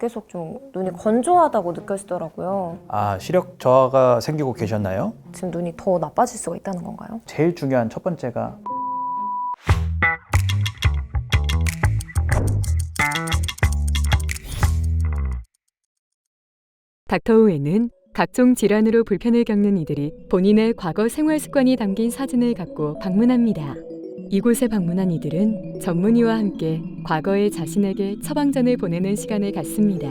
계속 좀 눈이 건조하다고 느껴지더라고요. 아, 시력 저하가 생기고 계셨나요? 지금 눈이 더 나빠질 수가 있다는 건가요? 제일 중요한 첫 번째가 닥터우에는 각종 질환으로 불편을 겪는 이들이 본인의 과거 생활 습관이 담긴 사진을 갖고 방문합니다. 이곳에 방문한 이들은 전문의와 함께 과거의 자신에게 처방전을 보내는 시간을 갖습니다.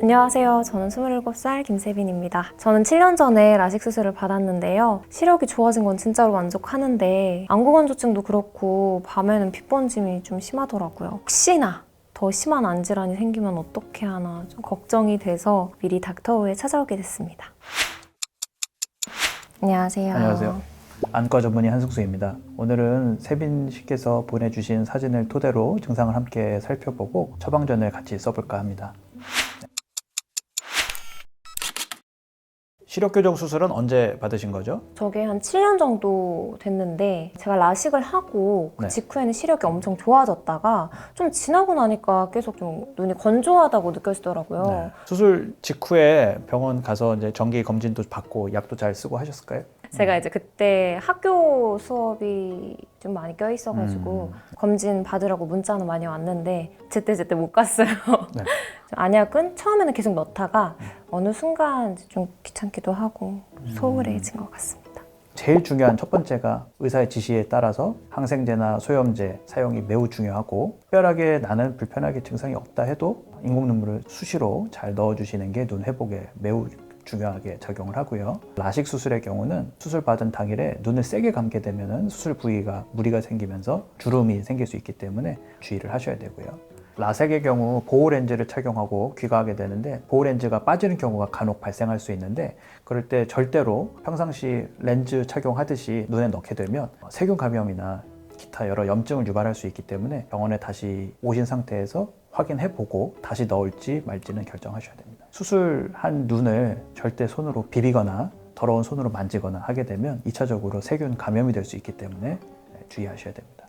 안녕하세요. 저는 27살 김세빈입니다. 저는 7년 전에 라식 수술을 받았는데요. 시력이 좋아진 건 진짜로 만족하는데 안구건조증도 그렇고 밤에는 핏번짐이 좀 심하더라고요. 혹시나 더 심한 안질환이 생기면 어떻게 하나 좀 걱정이 돼서 미리 닥터우에 찾아오게 됐습니다. 안녕하세요. 안녕하세요. 안과 전문의 한승수입니다. 오늘은 세빈 씨께서 보내주신 사진을 토대로 증상을 함께 살펴보고 처방전을 같이 써볼까 합니다. 시력 교정 수술은 언제 받으신 거죠? 저게 한 7년 정도 됐는데 제가 라식을 하고 그 네. 직후에는 시력이 엄청 좋아졌다가 좀 지나고 나니까 계속 좀 눈이 건조하다고 느껴지더라고요. 네. 수술 직후에 병원 가서 이제 정기 검진도 받고 약도 잘 쓰고 하셨을까요? 제가 이제 그때 학교 수업이 좀 많이 껴 있어가지고 음. 검진 받으라고 문자는 많이 왔는데 제때 제때 못 갔어요. 네. 안약은 처음에는 계속 넣다가 어느 순간 좀 귀찮기도 하고 소홀해진 것 같습니다. 제일 중요한 첫 번째가 의사의 지시에 따라서 항생제나 소염제 사용이 매우 중요하고 특별하게 나는 불편하게 증상이 없다 해도 인공 눈물을 수시로 잘 넣어주시는 게 눈 회복에 매우 중요하게 작용을 하고요. 라식 수술의 경우는 수술 받은 당일에 눈을 세게 감게 되면 수술 부위가 무리가 생기면서 주름이 생길 수 있기 때문에 주의를 하셔야 되고요. 라섹의 경우 보호 렌즈를 착용하고 귀가하게 되는데 보호 렌즈가 빠지는 경우가 간혹 발생할 수 있는데 그럴 때 절대로 평상시 렌즈 착용하듯이 눈에 넣게 되면 세균 감염이나 기타 여러 염증을 유발할 수 있기 때문에 병원에 다시 오신 상태에서 확인해 보고 다시 넣을지 말지는 결정하셔야 됩니다. 수술한 눈을 절대 손으로 비비거나 더러운 손으로 만지거나 하게 되면 2차적으로 세균 감염이 될 수 있기 때문에 주의하셔야 됩니다.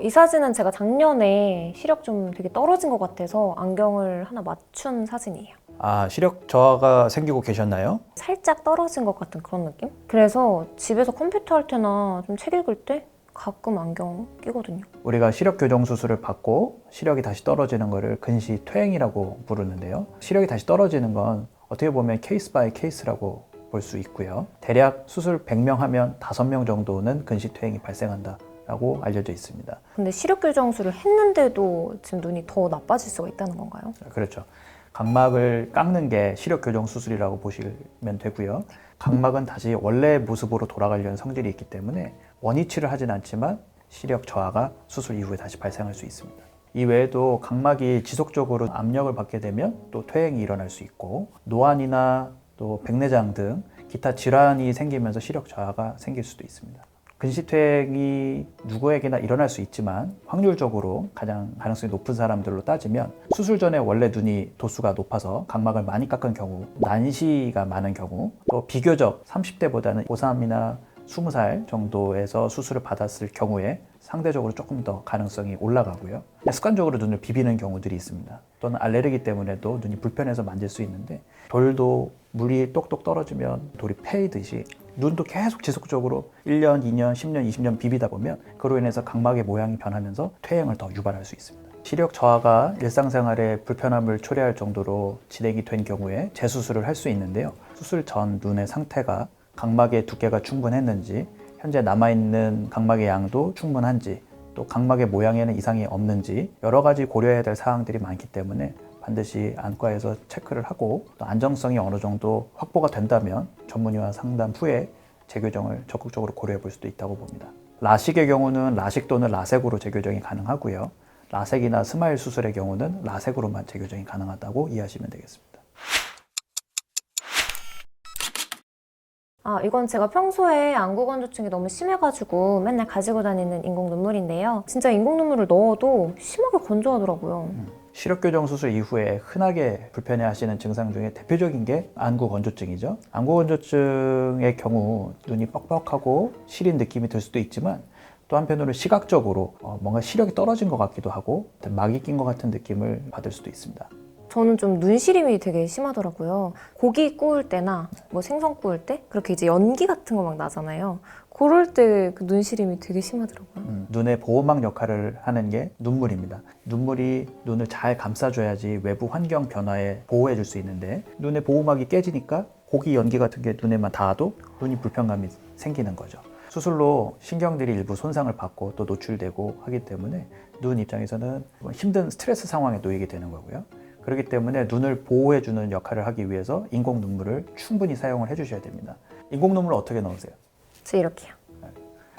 이 사진은 제가 작년에 시력 좀 되게 떨어진 것 같아서 안경을 하나 맞춘 사진이에요. 아, 시력 저하가 생기고 계셨나요? 살짝 떨어진 것 같은 그런 느낌? 그래서 집에서 컴퓨터 할 때나 좀 책 읽을 때 가끔 안경 끼거든요. 우리가 시력 교정 수술을 받고 시력이 다시 떨어지는 것을 근시 퇴행이라고 부르는데요. 시력이 다시 떨어지는 건 어떻게 보면 케이스 바이 케이스라고 볼 수 있고요. 대략 수술 100명 하면 5명 정도는 근시 퇴행이 발생한다 라고 알려져 있습니다. 근데 시력 교정술을 했는데도 지금 눈이 더 나빠질 수가 있다는 건가요? 그렇죠. 각막을 깎는 게 시력 교정 수술이라고 보시면 되고요. 각막은 다시 원래 모습으로 돌아가려는 성질이 있기 때문에 원위치를 하진 않지만 시력 저하가 수술 이후에 다시 발생할 수 있습니다. 이 외에도 각막이 지속적으로 압력을 받게 되면 또 퇴행이 일어날 수 있고 노안이나 또 백내장 등 기타 질환이 생기면서 시력 저하가 생길 수도 있습니다. 근시퇴행이 누구에게나 일어날 수 있지만 확률적으로 가장 가능성이 높은 사람들로 따지면 수술 전에 원래 눈이 도수가 높아서 각막을 많이 깎은 경우, 난시가 많은 경우, 또 비교적 30대보다는 고3이나 20살 정도에서 수술을 받았을 경우에 상대적으로 조금 더 가능성이 올라가고요. 습관적으로 눈을 비비는 경우들이 있습니다. 또는 알레르기 때문에도 눈이 불편해서 만질 수 있는데 돌도 물이 똑똑 떨어지면 돌이 패이듯이 눈도 계속 지속적으로 1년, 2년, 10년, 20년 비비다 보면 그로 인해서 각막의 모양이 변하면서 퇴행을 더 유발할 수 있습니다. 시력 저하가 일상생활에 불편함을 초래할 정도로 진행이 된 경우에 재수술을 할 수 있는데요. 수술 전 눈의 상태가 각막의 두께가 충분했는지 현재 남아있는 각막의 양도 충분한지 또 각막의 모양에는 이상이 없는지 여러 가지 고려해야 될 사항들이 많기 때문에 반드시 안과에서 체크를 하고 또 안정성이 어느 정도 확보가 된다면 전문의와 상담 후에 재교정을 적극적으로 고려해 볼 수도 있다고 봅니다. 라식의 경우는 라식 또는 라섹으로 재교정이 가능하고요. 라섹이나 스마일 수술의 경우는 라섹으로만 재교정이 가능하다고 이해하시면 되겠습니다. 아, 이건 제가 평소에 안구건조증이 너무 심해가지고 맨날 가지고 다니는 인공 눈물인데요. 진짜 인공 눈물을 넣어도 심하게 건조하더라고요. 시력 교정 수술 이후에 흔하게 불편해 하시는 증상 중에 대표적인 게 안구 건조증이죠. 안구 건조증의 경우 눈이 뻑뻑하고 시린 느낌이 들 수도 있지만 또 한편으로 시각적으로 어, 뭔가 시력이 떨어진 것 같기도 하고 막이 낀 것 같은 느낌을 받을 수도 있습니다. 저는 좀 눈시림이 되게 심하더라고요. 고기 구울 때나 뭐 생선 구울 때 그렇게 이제 연기 같은 거 막 나잖아요. 그럴 때 그 눈시림이 되게 심하더라고요. 음, 눈의 보호막 역할을 하는 게 눈물입니다. 눈물이 눈을 잘 감싸줘야지 외부 환경 변화에 보호해 줄 수 있는데 눈의 보호막이 깨지니까 고기 연기 같은 게 눈에만 닿아도 눈이 불편감이 생기는 거죠. 수술로 신경들이 일부 손상을 받고 또 노출되고 하기 때문에 눈 입장에서는 힘든 스트레스 상황에 놓이게 되는 거고요. 그렇기 때문에 눈을 보호해 주는 역할을 하기 위해서 인공 눈물을 충분히 사용을 해 주셔야 됩니다. 인공 눈물을 어떻게 넣으세요? 저 이렇게요.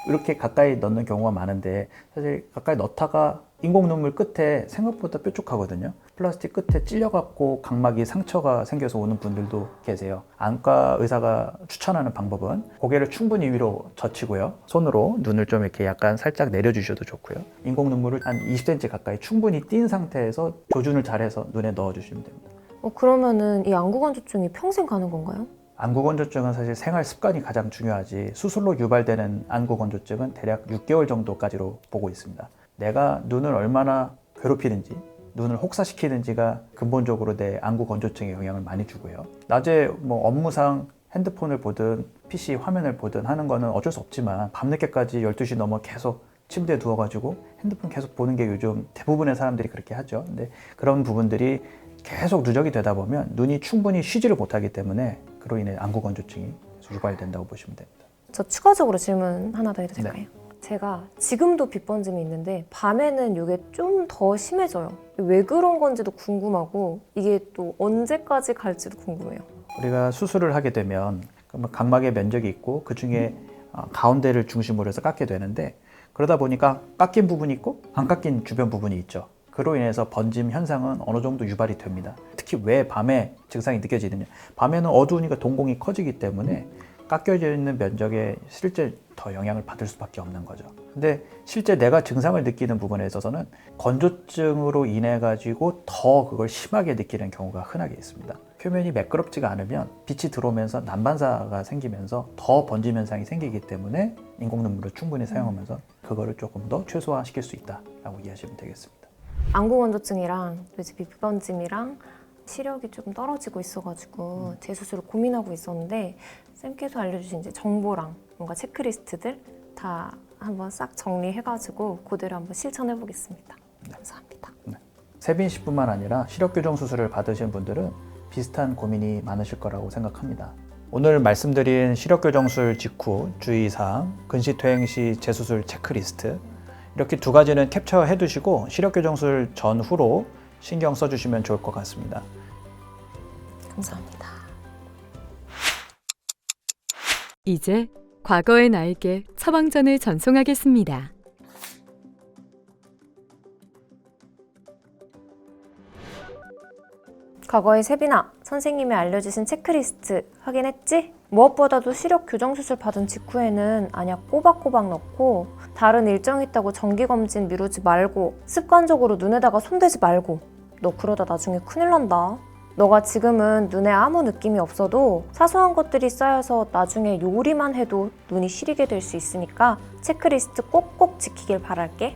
이렇게 가까이 넣는 경우가 많은데 사실 가까이 넣다가 인공 눈물 끝에 생각보다 뾰족하거든요. 플라스틱 끝에 찔려갖고 각막이 상처가 생겨서 오는 분들도 계세요. 안과 의사가 추천하는 방법은 고개를 충분히 위로 젖히고요. 손으로 눈을 좀 이렇게 약간 살짝 내려주셔도 좋고요. 인공 눈물을 한 20cm 가까이 충분히 띈 상태에서 조준을 잘해서 눈에 넣어주시면 됩니다. 어, 그러면은 이 안구건조증이 평생 가는 건가요? 안구건조증은 사실 생활 습관이 가장 중요하지 수술로 유발되는 안구건조증은 대략 6개월 정도까지로 보고 있습니다. 내가 눈을 얼마나 괴롭히는지 눈을 혹사시키는지가 근본적으로 내 안구 건조증에 영향을 많이 주고요. 낮에 뭐 업무상 핸드폰을 보든 PC 화면을 보든 하는 거는 어쩔 수 없지만 밤늦게까지 12시 넘어 계속 침대에 누워가지고 핸드폰 계속 보는 게 요즘 대부분의 사람들이 그렇게 하죠. 근데 그런 부분들이 계속 누적이 되다 보면 눈이 충분히 쉬지를 못하기 때문에 그로 인해 안구 건조증이 유발된다고 보시면 됩니다. 저 추가적으로 질문 하나 더 해도 될까요? 네. 제가 지금도 빗번짐이 있는데 밤에는 이게 좀 더 심해져요. 왜 그런 건지도 궁금하고 이게 또 언제까지 갈지도 궁금해요. 우리가 수술을 하게 되면 그러면 각막의 면적이 있고 그 중에 어, 가운데를 중심으로 해서 깎게 되는데 그러다 보니까 깎인 부분이 있고 안 깎인 주변 부분이 있죠. 그로 인해서 번짐 현상은 어느 정도 유발이 됩니다. 특히 왜 밤에 증상이 느껴지느냐. 밤에는 어두우니까 동공이 커지기 때문에 깎여져 있는 면적에 실제 더 영향을 받을 수밖에 없는 거죠. 근데 실제 내가 증상을 느끼는 부분에 있어서는 건조증으로 인해 가지고 더 그걸 심하게 느끼는 경우가 흔하게 있습니다. 표면이 매끄럽지가 않으면 빛이 들어오면서 난반사가 생기면서 더 번짐 현상이 생기기 때문에 인공 눈물을 충분히 사용하면서 그거를 조금 더 최소화시킬 수 있다라고 이해하시면 되겠습니다. 안구 건조증이랑 또 이제 빗번짐이랑 시력이 조금 떨어지고 있어가지고 재수술을 고민하고 있었는데 쌤께서 알려주신 이제 정보랑 뭔가 체크리스트들 다 한번 싹 정리해가지고 그대로 한번 실천해 보겠습니다. 감사합니다. 세빈 씨뿐만 아니라 시력 교정 수술을 받으신 분들은 비슷한 고민이 많으실 거라고 생각합니다. 오늘 말씀드린 시력 교정술 직후 주의사항, 근시 퇴행 시 재수술 체크리스트 이렇게 두 가지는 캡처해 두시고 시력 교정술 전후로 신경 써주시면 좋을 것 같습니다. 감사합니다. 이제 과거의 나에게 처방전을 전송하겠습니다. 과거의 세빈아, 선생님이 알려주신 체크리스트 확인했지? 무엇보다도 시력 교정 수술 받은 직후에는 안약 꼬박꼬박 넣고 다른 일정 있다고 정기 검진 미루지 말고 습관적으로 눈에다가 손대지 말고 너 그러다 나중에 큰일 난다. 너가 지금은 눈에 아무 느낌이 없어도 사소한 것들이 쌓여서 나중에 요리만 해도 눈이 시리게 될 수 있으니까 체크리스트 꼭꼭 지키길 바랄게.